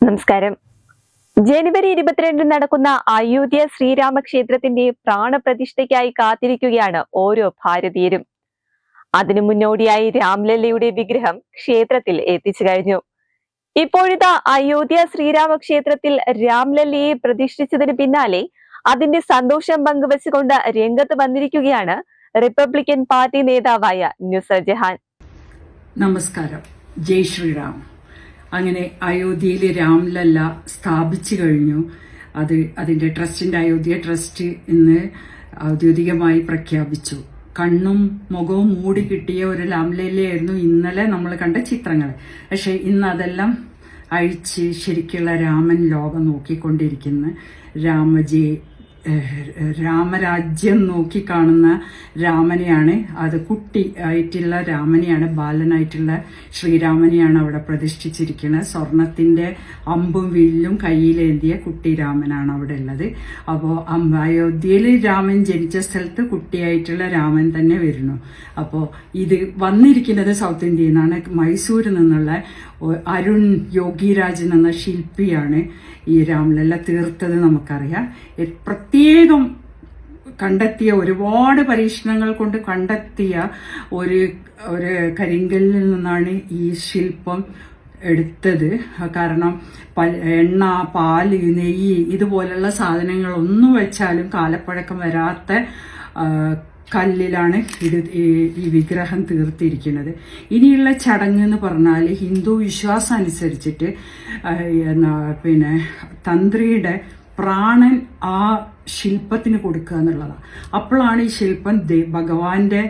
നമസ്കാരം. ജനുവരി ഇരുപത്തിരണ്ടിന് നടക്കുന്ന അയോധ്യ ശ്രീരാമക്ഷേത്രത്തിന്റെ പ്രാണപ്രതിഷ്ഠയ്ക്കായി കാത്തിരിക്കുകയാണ് ഓരോ ഭാരതീയരും. അതിനു മുന്നോടിയായി രാംലല്ലയുടെ വിഗ്രഹം ക്ഷേത്രത്തിൽ എത്തിച്ചു കഴിഞ്ഞു. ഇപ്പോഴത്തെ അയോധ്യ ശ്രീരാമക്ഷേത്രത്തിൽ രാംലല്ലയെ പ്രതിഷ്ഠിച്ചതിന് പിന്നാലെ അതിന്റെ സന്തോഷം പങ്കുവച്ചുകൊണ്ട് രംഗത്ത് വന്നിരിക്കുകയാണ് റിപ്പബ്ലിക്കൻ പാർട്ടി നേതാവായ നുസർ ജഹാൻ. നമസ്കാരം. ജയ് ശ്രീറാം. അങ്ങനെ അയോധ്യയിൽ രാംലല്ല സ്ഥാപിച്ചു കഴിഞ്ഞു. അത് അതിന്റെ ട്രസ്റ്റിന്റെ അയോധ്യ ട്രസ്റ്റ് ഇന്ന് ഔദ്യോഗികമായി പ്രഖ്യാപിച്ചു. കണ്ണും മുഖവും മൂടി കിട്ടിയ ഒരു രാംലല്ലയായിരുന്നു ഇന്നലെ നമ്മൾ കണ്ട ചിത്രങ്ങൾ പക്ഷെ ഇന്ന് അതെല്ലാം അഴിച്ച് ശരിക്കുള്ള രാമൻ ലോകം നോക്കിക്കൊണ്ടിരിക്കുന്ന. രാമജി രാമരാജ്യം നോക്കി കാണുന്ന രാമനെയാണ് അത് കുട്ടി ആയിട്ടുള്ള രാമനെയാണ് ബാലനായിട്ടുള്ള ശ്രീരാമനെയാണ് അവിടെ പ്രതിഷ്ഠിച്ചിരിക്കുന്നത്. സ്വർണത്തിന്റെ അമ്പും വില്ലും കയ്യിലേന്തിയ കുട്ടി രാമനാണ് അവിടെ ഉള്ളത്. അപ്പോൾ അയോധ്യയിൽ രാമൻ ജനിച്ച സ്ഥലത്ത് കുട്ടിയായിട്ടുള്ള രാമൻ തന്നെ വരുന്നു. അപ്പോൾ ഇത് വന്നിരിക്കുന്നത് സൗത്ത് ഇന്ത്യയിൽ നിന്നാണ്. മൈസൂരിൽ നിന്നുള്ള അരുൺ യോഗിരാജൻ എന്ന ശില്പിയാണ് ഈ രാംലല്ല തീർത്തത് നമുക്കറിയാം. എ- പ്രത്യേകം കണ്ടെത്തിയ ഒരുപാട് പരീക്ഷണങ്ങൾ കൊണ്ട് കണ്ടെത്തിയ ഒരു ഒരു കരിങ്കല്ലിൽ നിന്നാണ് ഈ ശില്പം എടുത്തത്. കാരണം എണ്ണ പാൽ നെയ്യ് ഇതുപോലുള്ള സാധനങ്ങൾ ഒന്നും വെച്ചാലും കാലപ്പഴക്കം വരാത്ത കല്ലിലാണ് ഇത് ഈ- വിഗ്രഹം തീർത്തിരിക്കുന്നത്. ഇനിയുള്ള ചടങ്ങ് എന്ന് പറഞ്ഞാൽ ഹിന്ദു വിശ്വാസം അനുസരിച്ചിട്ട് പിന്നെ തന്ത്രിയുടെ പ്രാണൻ ആ ശില്പത്തിന് കൊടുക്കുക എന്നുള്ളതാണ് അപ്പോഴാണ് ഈ ശില്പം ഭഗവാന്റെ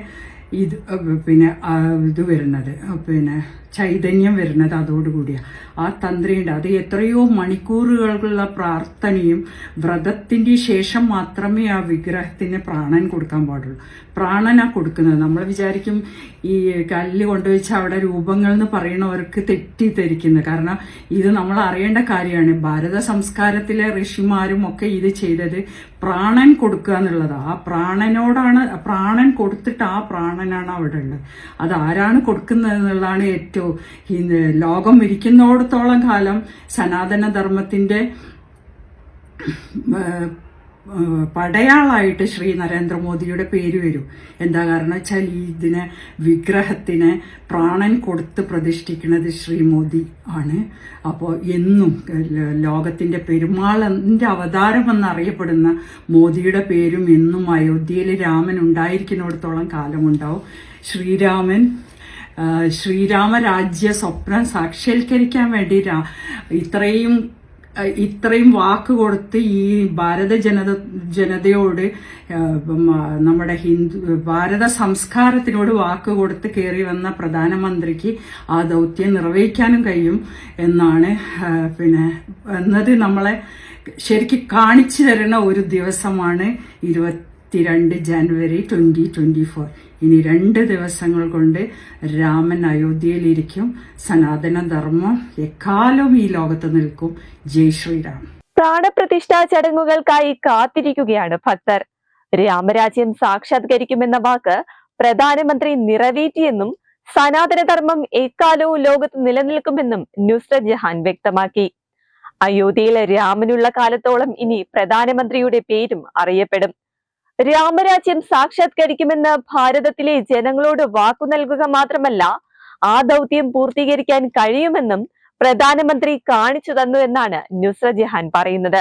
ഇത് പിന്നെ ഇത് വരുന്നത്. പിന്നെ ചൈതന്യം വരുന്നത് അതോടുകൂടിയാണ് ആ തന്ത്രിയുണ്ട് അത് എത്രയോ മണിക്കൂറുകളുള്ള പ്രാർത്ഥനയും വ്രതത്തിന്റെ ശേഷം മാത്രമേ ആ വിഗ്രഹത്തിന് പ്രാണൻ കൊടുക്കാൻ പാടുള്ളൂ. പ്രാണന കൊടുക്കുന്നത്. നമ്മൾ വിചാരിക്കും ഈ കല്ല് കൊണ്ടുവച്ച് അവിടെ രൂപങ്ങൾ എന്ന് പറയുന്നവർക്ക് തെറ്റിദ്ധരിക്കുന്നത്. കാരണം ഇത് നമ്മൾ അറിയേണ്ട കാര്യമാണ്. ഭാരത സംസ്കാരത്തിലെ ഋഷിമാരും ഒക്കെ ഇത് ചെയ്തത് പ്രാണൻ കൊടുക്കുക എന്നുള്ളതാണ് ആ പ്രാണനോടാണ് പ്രാണൻ കൊടുത്തിട്ട് ആ പ്രാണനാണ് അവിടെ ഉള്ളത്. അത് ആരാണ് കൊടുക്കുന്നത് എന്നുള്ളതാണ് ഏറ്റവും ലോകം ഇരിക്കുന്നിടത്തോളം കാലം സനാതനധർമ്മത്തിന്റെ പടയാളായിട്ട് ശ്രീ നരേന്ദ്രമോദിയുടെ പേര് വരും. എന്താ കാരണം വെച്ചാൽ ഇതിനെ വിഗ്രഹത്തിന് പ്രാണൻ കൊടുത്ത് പ്രതിഷ്ഠിക്കുന്നത് ശ്രീ മോദി ആണ്. അപ്പോൾ എന്നും ലോകത്തിന്റെ പെരുമാളിന്റെ അവതാരമെന്നറിയപ്പെടുന്ന മോദിയുടെ പേരും എന്നും അയോധ്യയിൽ രാമൻ ഉണ്ടായിരിക്കുന്നിടത്തോളം കാലമുണ്ടാവും. ശ്രീരാമൻ ശ്രീരാമരാജ്യ സ്വപ്നം സാക്ഷാത്കരിക്കാൻ വേണ്ടി ഇത്രയും ഇത്രയും വാക്ക് കൊടുത്ത് ഈ ഭാരത ജനത ജനതയോട് നമ്മുടെ ഹിന്ദു ഭാരത സംസ്കാരത്തിനോട് വാക്ക് കൊടുത്ത് കയറി വന്ന പ്രധാനമന്ത്രിക്ക് ആ ദൗത്യം നിർവഹിക്കാനും കഴിയും എന്നാണ് പിന്നെ എന്നത് നമ്മളെ ശരിക്കും കാണിച്ചു തരുന്ന ഒരു ദിവസമാണ് ഇരുപത്തിരണ്ട് ജനുവരി ട്വന്റി ട്വന്റി ഫോർ. ഇനി രണ്ട് ദിവസങ്ങൾ കൊണ്ട് രാമൻ അയോധ്യയിലിരിക്കും. സനാതനധർമ്മം എക്കാലവും ഈ ലോകത്ത് നിൽക്കും. ജയ് ശ്രീരാം. പ്രാണപ്രതിഷ്ഠാ ചടങ്ങുകൾക്കായി കാത്തിരിക്കുകയാണ് ഭക്തർ. രാമരാജ്യം സാക്ഷാത്കരിക്കുമെന്ന വാക്ക് പ്രധാനമന്ത്രി നിറവേറ്റിയെന്നും സനാതനധർമ്മം എക്കാലവും ലോകത്ത് നിലനിൽക്കുമെന്നും നുസ്രത് ജഹാൻ വ്യക്തമാക്കി. അയോധ്യയിലെ രാമനുള്ള കാലത്തോളം ഇനി പ്രധാനമന്ത്രിയുടെ പേരും അറിയപ്പെടും. രാമരാജ്യം സാക്ഷാത്കരിക്കുമെന്ന് ഭാരതത്തിലെ ജനങ്ങളോട് വാക്കു നൽകുക മാത്രമല്ല ആ ദൗത്യം പൂർത്തീകരിക്കാൻ കഴിയുമെന്നും പ്രധാനമന്ത്രി കാണിച്ചു തന്നു എന്നാണ് നുസ്ര ജഹാൻ പറയുന്നത്.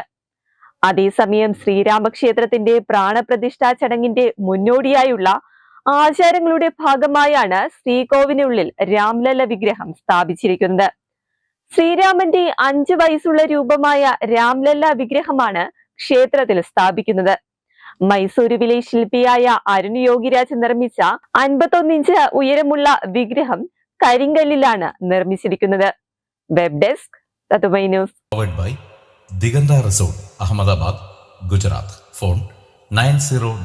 അതേസമയം ശ്രീരാമക്ഷേത്രത്തിന്റെ പ്രാണപ്രതിഷ്ഠാ ചടങ്ങിന്റെ മുന്നോടിയായുള്ള ആചാരങ്ങളുടെ ഭാഗമായാണ് ശ്രീകോവിനുള്ളിൽ രാംലല വിഗ്രഹം സ്ഥാപിച്ചിരിക്കുന്നത്. ശ്രീരാമന്റെ അഞ്ചു വയസ്സുള്ള രൂപമായ രാംലല്ല വിഗ്രഹമാണ് ക്ഷേത്രത്തിൽ സ്ഥാപിക്കുന്നത്. മൈസൂരുവിലെ ശില്പിയായ അരുൺ യോഗിരാജ് നിർമ്മിച്ച അൻപത്തൊന്നിഞ്ച് ഉയരമുള്ള വിഗ്രഹം കരിങ്കല്ലിലാണ് നിർമ്മിച്ചിരിക്കുന്നത്. വെബ് ഡെസ്ക് തത്തുമൈ news.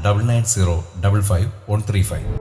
Double nine zero double five one three 9099055135.